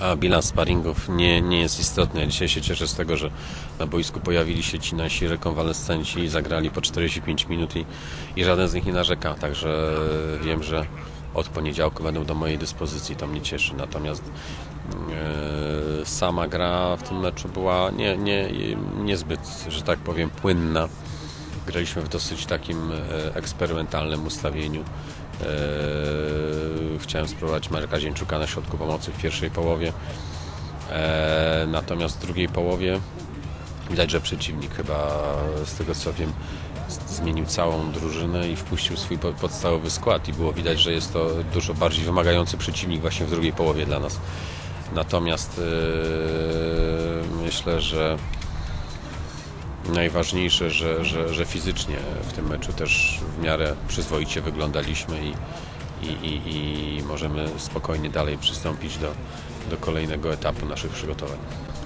A bilans sparingów nie, nie jest istotny. Ja dzisiaj się cieszę z tego, że na boisku pojawili się ci nasi rekonwalescenci i zagrali po 45 minut i, i żaden z nich nie narzeka. Także wiem, że od poniedziałku będą do mojej dyspozycji. To mnie cieszy. Natomiast e, sama gra w tym meczu była nie, nie, niezbyt, że tak powiem, płynna. Graliśmy w dosyć takim e, eksperymentalnym ustawieniu. E, Chciałem spróbować Marka Zieńczuka na środku pomocy w pierwszej połowie. E, Natomiast w drugiej połowie widać, że przeciwnik chyba z tego co wiem zmienił całą drużynę i wpuścił swój po- podstawowy skład i było widać, że jest to dużo bardziej wymagający przeciwnik właśnie w drugiej połowie dla nas. Natomiast e, myślę, że najważniejsze, że, że, że fizycznie w tym meczu też w miarę przyzwoicie wyglądaliśmy i, i, i, i możemy spokojnie dalej przystąpić do, do kolejnego etapu naszych przygotowań.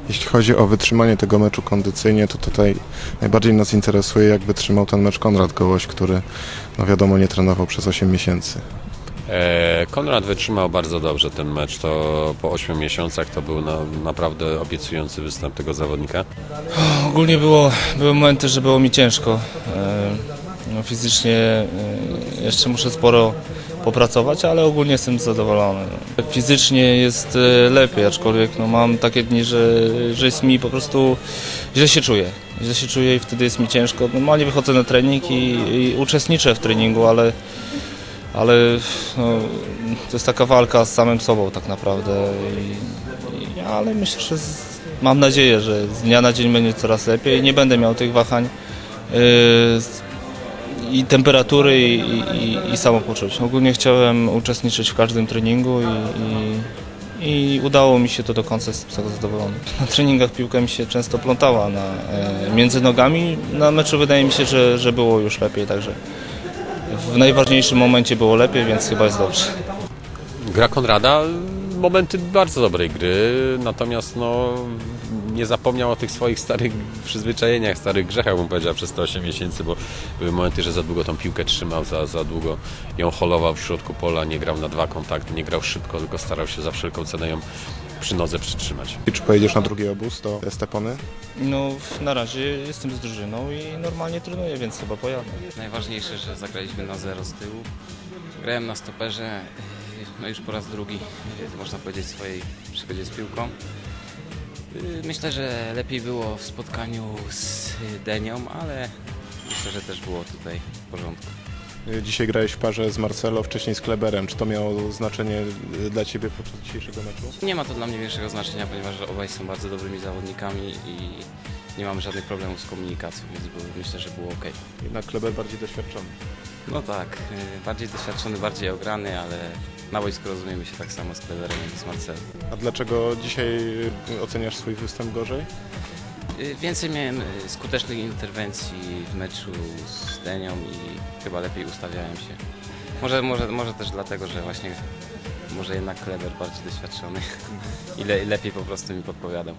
Jeśli chodzi o wytrzymanie tego meczu kondycyjnie, to tutaj najbardziej nas interesuje, jak wytrzymał ten mecz Konrad Gołoś, który, no wiadomo, nie trenował przez 8 miesięcy. E, Konrad wytrzymał bardzo dobrze ten mecz. To po 8 miesiącach to był na, naprawdę obiecujący występ tego zawodnika. Ogólnie było, były momenty, że było mi ciężko. E, No, fizycznie e, jeszcze muszę sporo popracować, ale ogólnie jestem zadowolony. Fizycznie jest lepiej, aczkolwiek no, mam takie dni, że, że jest mi po prostu źle się czuję. Źle się czuję i wtedy jest mi ciężko. Normalnie wychodzę na trening i, i uczestniczę w treningu, ale, ale no, to jest taka walka z samym sobą tak naprawdę. I, i, ale myślę, że z, mam nadzieję, że z dnia na dzień będzie coraz lepiej. Nie będę miał tych wahań yy, i temperatury i, i, i. Ogólnie chciałem uczestniczyć w każdym treningu i, i, i udało mi się to do końca, z tego zadowolony. Na treningach piłka mi się często plątała na, e, między nogami. Na meczu wydaje mi się, że, że było już lepiej, także w najważniejszym momencie było lepiej, więc chyba jest dobrze. Gra Konrada, momenty bardzo dobrej gry, natomiast no, nie zapomniał o tych swoich starych przyzwyczajeniach, starych grzechach, bym powiedział, przez te 8 miesięcy, bo były momenty, że za długo tą piłkę trzymał, za, za długo ją holował w środku pola, nie grał na dwa kontakty, nie grał szybko, tylko starał się za wszelką cenę ją przy nodze przytrzymać. I czy pojedziesz na drugi obóz do Stepony? No, na razie jestem z drużyną i normalnie trenuję, więc chyba pojadę. Najważniejsze, że zagraliśmy na zero z tyłu. Grałem na stoperze, no już po raz drugi, można powiedzieć, w swojej przygodzie z piłką. Yy, Myślę, że lepiej było w spotkaniu z yy, Denią, ale myślę, że też było tutaj w porządku. Dzisiaj grałeś w parze z Marcelo, wcześniej z Kleberem. Czy to miało znaczenie y, dla Ciebie podczas dzisiejszego meczu? Nie ma to dla mnie większego znaczenia, ponieważ obaj są bardzo dobrymi zawodnikami i nie mamy żadnych problemów z komunikacją, więc myślę, że było ok. Jednak Kleber bardziej doświadczony. No tak, bardziej doświadczony, bardziej ograny, ale na boisku rozumiemy się tak samo z Kleberem jak i z Marcelem. A dlaczego dzisiaj y, oceniasz swój występ gorzej? Y, Więcej miałem y, skutecznych interwencji w meczu z Denią i chyba lepiej ustawiałem się. Może, może, może też dlatego, że właśnie może jednak Kleber bardziej doświadczony i le, lepiej po prostu mi podpowiadał.